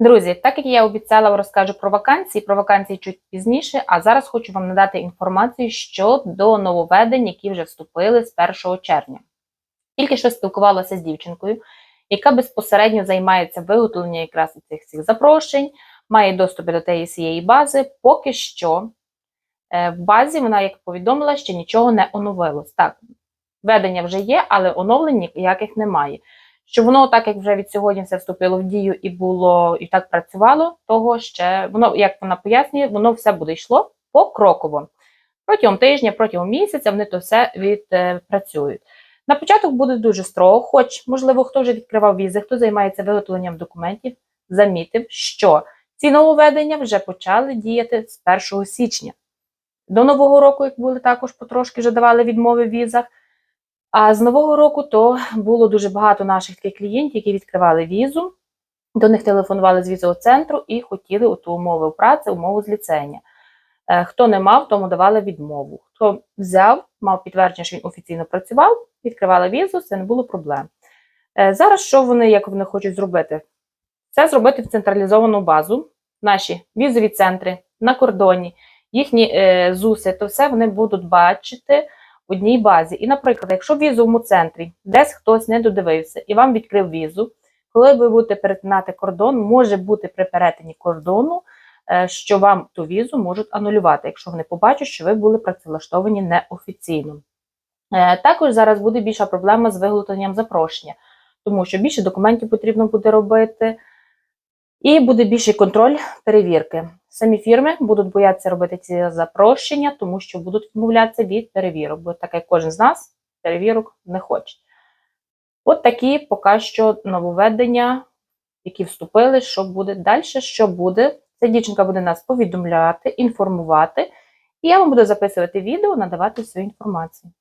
Друзі, так як я обіцяла, розкажу про вакансії, про вакансії чуть пізніше, а зараз хочу вам надати інформацію щодо нововведень, які вже вступили з 1 червня. Тільки що спілкувалася з дівчинкою, яка безпосередньо займається виготовленням якраз цих всіх запрошень, має доступ до тієї всієї бази. Поки що е, в базі вона, як повідомила, ще нічого не оновилось. Так, ведення вже є, але оновлень ніяких немає. Що воно, так як вже від сьогодні все вступило в дію і було і так працювало, того ще воно, як вона пояснює, воно все буде йшло покроково. Протягом тижня, протягом місяця вони то все відпрацюють. На початок буде дуже строго, хоч, можливо, хто вже відкривав візи, хто займається виготовленням документів, замітив, що ці нововведення вже почали діяти з 1 січня. До Нового року, як були також потрошки вже давали відмови в візах. А з Нового року то було дуже багато наших таких клієнтів, які відкривали візу, до них телефонували з візового центру і хотіли оту умови праці, умову з ліцення. Е, Хто не мав, тому давали відмову. Хто взяв, мав підтвердження, що він офіційно працював, відкривали візу, це не було проблем. Е, Зараз що вони, як вони хочуть зробити? Це зробити в централізовану базу, наші візові центри на кордоні, їхні е, ЗУСи, то все вони будуть бачити в одній базі. І, наприклад, якщо в візовому центрі десь хтось не додивився і вам відкрив візу, коли ви будете перетинати кордон, може бути при перетині кордону, е, що вам ту візу можуть анулювати, якщо вони побачать, що ви були працевлаштовані неофіційно. Е, Також зараз буде більша проблема з виготовленням запрошення, тому що більше документів потрібно буде робити, і буде більший контроль перевірки. Самі фірми будуть боятися робити ці запрошення, тому що будуть відмовлятися від перевірок, бо так як кожен з нас перевірок не хоче. От такі поки що нововведення, які вступили, що буде далі, що буде. Ця дівчинка буде нас повідомляти, інформувати, і я вам буду записувати відео, надавати свою інформацію.